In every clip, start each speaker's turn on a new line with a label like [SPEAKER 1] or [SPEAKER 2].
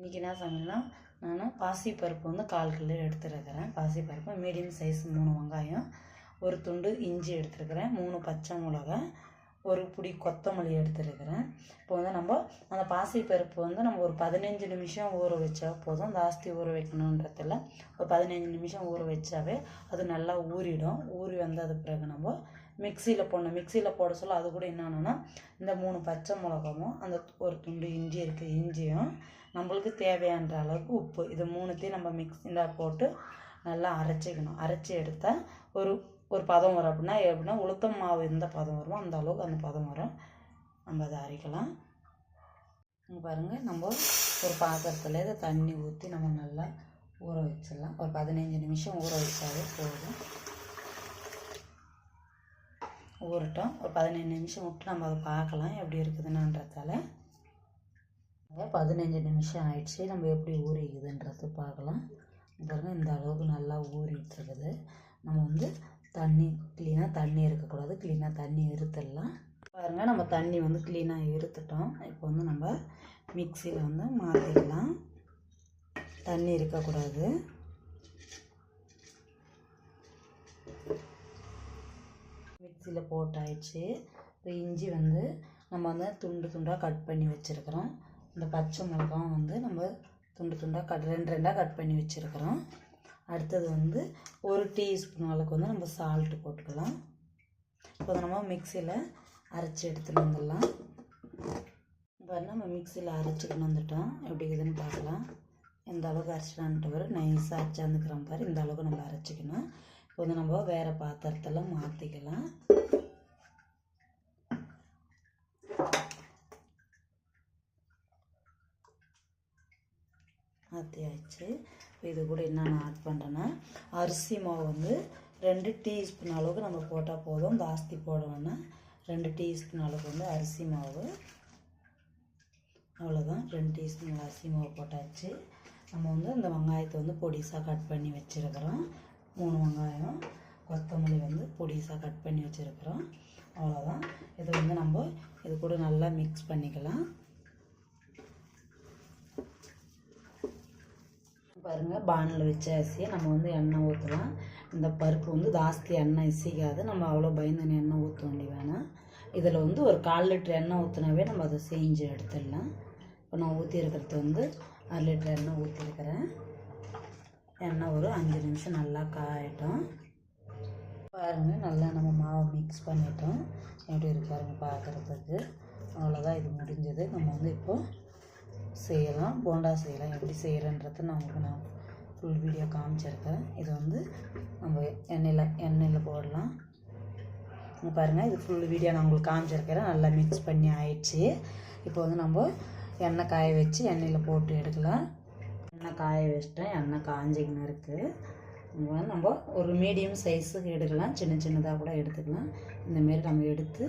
[SPEAKER 1] இன்றைக்கி என்ன சமையல்னா நான் பாசிப்பருப்பு வந்து கால் கிலோ எடுத்துருக்கிறேன். பாசிப்பருப்பு மீடியம் சைஸ் மூணு வெங்காயம் ஒரு துண்டு இஞ்சி எடுத்துருக்கிறேன் மூணு பச்சை மிளகாய் ஒரு பிடி கொத்தமல்லி எடுத்துருக்கிறேன். இப்போ வந்து நம்ம அந்த பாசிப்பருப்பு வந்து நம்ம ஒரு பதினஞ்சு நிமிஷம் ஊற வச்சா போதும். ஜாஸ்தி ஊற வைக்கணுன்றதில்ல. ஒரு பதினஞ்சு நிமிஷம் ஊற வச்சாவே அது நல்லா ஊறிடும். ஊறி வந்தது பிறகு நம்ம மிக்சியில் போடணும். மிக்சியில் போட சொல்ல அது கூட என்னென்னா இந்த மூணு பச்சை மிளகாவும் அந்த ஒரு துண்டு இஞ்சி இருக்குது இஞ்சியும் நம்மளுக்கு தேவையான அளவுக்கு உப்பு. இது மூணுத்தையும் நம்ம மிக்சியில் போட்டு நல்லா அரைச்சிக்கணும். அரைச்சி எடுத்தால் ஒரு ஒரு பதம் வரும் அப்படின்னா எப்படின்னா உளுத்தம் மாவு எந்த பதம் வருமோ அந்த அளவுக்கு அந்த பதம் வரும். நம்ம அதை அரைக்கலாம். இங்கே பாருங்கள் நம்ம ஒரு பாத்திரத்தில் இதை தண்ணி ஊற்றி நம்ம நல்லா ஊற வச்சிடலாம். ஒரு பதினஞ்சு நிமிஷம் ஊற வச்சாவே போதும். ஊறட்டும். ஒரு பதினஞ்சு நிமிஷம் விட்டு நம்ம அதை பார்க்கலாம். எப்படி இருக்குதுன்னுன்றதால. பதினஞ்சு நிமிஷம் ஆயிடுச்சு. நம்ம எப்படி ஊறிக்குதுன்றது பார்க்கலாம். பாருங்கள் இந்த அளவுக்கு நல்லா ஊறிட்டு இருக்குது நம்ம வந்து தண்ணி க்ளீனாக தண்ணி இருக்கக்கூடாது. க்ளீனாக தண்ணி இருத்துடலாம் பாருங்கள் நம்ம தண்ணி வந்து க்ளீனாக இருத்துட்டோம் இப்போ வந்து நம்ம மிக்சியில் வந்து மாற்றிக்கலாம் தண்ணி இருக்கக்கூடாது. மிக்சியில் போட்டாயிடுச்சு. இப்போ இஞ்சி வந்து நம்ம வந்து துண்டு துண்டாக கட் பண்ணி வச்சுருக்கிறோம். இந்த பச்சை மிளகாவும் வந்து நம்ம துண்டு துண்டாக கட் ரெண்டு ரெண்டாக கட் பண்ணி வச்சுருக்கிறோம். அடுத்தது வந்து ஒரு டீஸ்பூன் அளவுக்கு வந்து நம்ம சால்ட்டு போட்டுக்கலாம். இப்போ நம்ம மிக்சியில் அரைச்சி எடுத்துகிட்டு வந்துடலாம். இப்போ நம்ம மிக்சியில் அரைச்சிக்கிட்டு வந்துட்டோம். எப்படி இருக்குதுன்னு பார்க்கலாம். எந்த அளவுக்கு அரைச்சிடான்ட்டு வரும் நைஸாக அரைச்சாந்துக்கிறோம் பாரு இந்த அளவுக்கு நம்ம அரைச்சிக்கணும். இப்போ வந்து நம்ம வேறு பாத்திரத்தில் மாற்றிக்கலாம் மாற்றியாச்சு இது கூட என்னென்ன ஆட் பண்ணுறேன்னா அரிசி மாவு வந்து ரெண்டு டீஸ்பூன் அளவுக்கு நம்ம போட்டால் போதும். ஜாஸ்தி போட ரெண்டு டீஸ்பூன் அளவுக்கு வந்து அரிசி மாவு. அவ்வளோதான் ரெண்டு டீஸ்பூன் அரிசி மாவு போட்டாச்சு. நம்ம வந்து இந்த வெங்காயத்தை வந்து பொடிசாக கட் பண்ணி வச்சுருக்கிறோம். மூணு வெங்காயம் கொத்தமல்லி வந்து பொடிசாக கட் பண்ணி வச்சுருக்கிறோம். அவ்வளோதான் இது வந்து நம்ம இது கூட நல்லா மிக்ஸ் பண்ணிக்கலாம். பாருங்கள் பானில் வச்ச அரிசியை நம்ம வந்து எண்ணெய் ஊற்றலாம் இந்த பருப்பு வந்து ஜாஸ்தி எண்ணெய் இசைக்காது. நம்ம அவ்வளோ பயந்து எண்ணெய் ஊற்ற வேண்டிய வேணாம். இதில் வந்து ஒரு கால் லிட்டர் எண்ணெய் ஊற்றினாவே நம்ம அதை செஞ்சு எடுத்துடலாம். இப்போ நான் ஊற்றிருக்கிறது வந்து அரை லிட்டர் எண்ணெய் ஊற்றிருக்கிறேன் எண்ணெய் ஒரு அஞ்சு நிமிஷம் நல்லா காயட்டும். பாருங்கள் நல்லா நம்ம மாவை மிக்ஸ் பண்ணிட்டோம். எப்படி இருக்காருங்க பார்க்குறதுக்கு. அவ்வளோதான் இது முடிஞ்சது. நம்ம வந்து இப்போது செய்யலாம். போண்டா செய்யலாம். எப்படி செய்கிறன்றதை நான் உங்களுக்கு நான் ஃபுல் வீடியோ காமிச்சிருக்கேன். இது வந்து நம்ம எண்ணெயில் எண்ணெயில் போடலாம். இங்கே பாருங்கள் இது ஃபுல் வீடியோ நான் உங்களுக்கு காமிச்சிருக்கிறேன். நல்லா மிக்ஸ் பண்ணி ஆயிடுச்சு. இப்போ வந்து நம்ம எண்ணெய் காய வச்சு எண்ணெயில் போட்டு எடுக்கலாம். எண்ணெய் காய வச்சிட்டேன். எண்ணெய் காஞ்சிக்கின்னு இருக்குது வந்து நம்ம ஒரு மீடியம் சைஸுக்கு எடுக்கலாம். சின்ன சின்னதாக கூட எடுத்துக்கலாம். இந்தமாரி நம்ம எடுத்து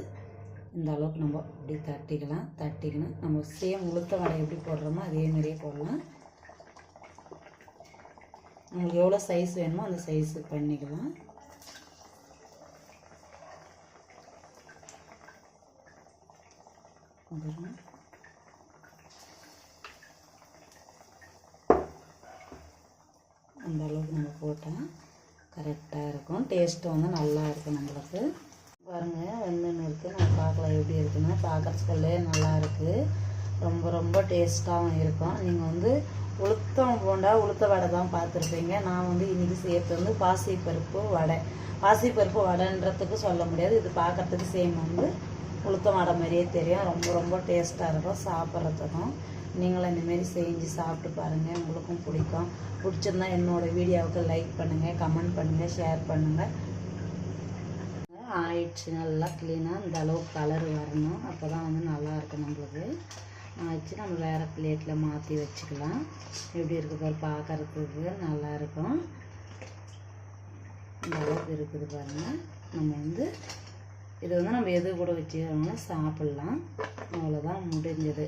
[SPEAKER 1] இந்த அளவுக்கு நம்ம இப்படி தட்டிக்கலாம். தட்டிக்கணும் நம்ம சேம் உளுத்த வடை எப்படி போடுறோமோ அதே மாதிரியே போடலாம். நம்மளுக்கு எவ்வளோ சைஸ் வேணுமோ அந்த சைஸுக்கு பண்ணிக்கலாம். பாருங்க. அந்த அளவுக்கு நம்ம போட்டால் கரெக்டாக இருக்கும். டேஸ்ட்டு வந்து நல்லா இருக்கும் நம்மளுக்கு. பாருங்கள் வெந்துன்னு இருக்குது நம்ம பார்க்கலாம் எப்படி இருக்குன்னு பார்க்குறதுக்குள்ளே நல்லா இருக்குது ரொம்ப ரொம்ப டேஸ்ட்டாகவும் இருக்கும். நீங்கள் வந்து உளுத்தம் போண்டா உளுத்த வடை தான் பார்த்துருப்பீங்க. நான் வந்து இன்றைக்கி சேர்த்து வந்து பாசிப்பருப்பு வடை. பாசிப்பருப்பு வடைன்றதுக்கு சொல்ல முடியாது. இது பார்க்கறதுக்கு சேம் வந்து உளுத்தம் வடை மாதிரியே தெரியும். ரொம்ப ரொம்ப டேஸ்ட்டாக இருக்கும். சாப்பிட்றதுக்கும். நீங்களும் இந்தமாரி செஞ்சு சாப்பிட்டு பாருங்கள் உங்களுக்கும் பிடிக்கும். பிடிச்சிருந்தா என்னோடய வீடியோவுக்கு லைக் பண்ணுங்கள் கமெண்ட் பண்ணுங்கள் ஷேர் பண்ணுங்கள் ஆயிடுச்சு நல்லா க்ளீனாக இந்த அளவுக்கு கலர் வரணும். அப்போ தான் வந்து நல்லா இருக்கும் நம்மளுக்கு. ஆயிடுச்சு நம்ம வேறு பிளேட்டில் மாற்றி வச்சுக்கலாம். எப்படி இருக்குது பாரு பார்க்கறதுக்கு நல்லாயிருக்கும் இந்த அளவுக்கு இருக்குது பாருங்கள் நம்ம வந்து இது வந்து நம்ம எது கூட வச்சுக்கணும்னா சாப்பிட்லாம். அவ்வளோதான் முடிஞ்சது.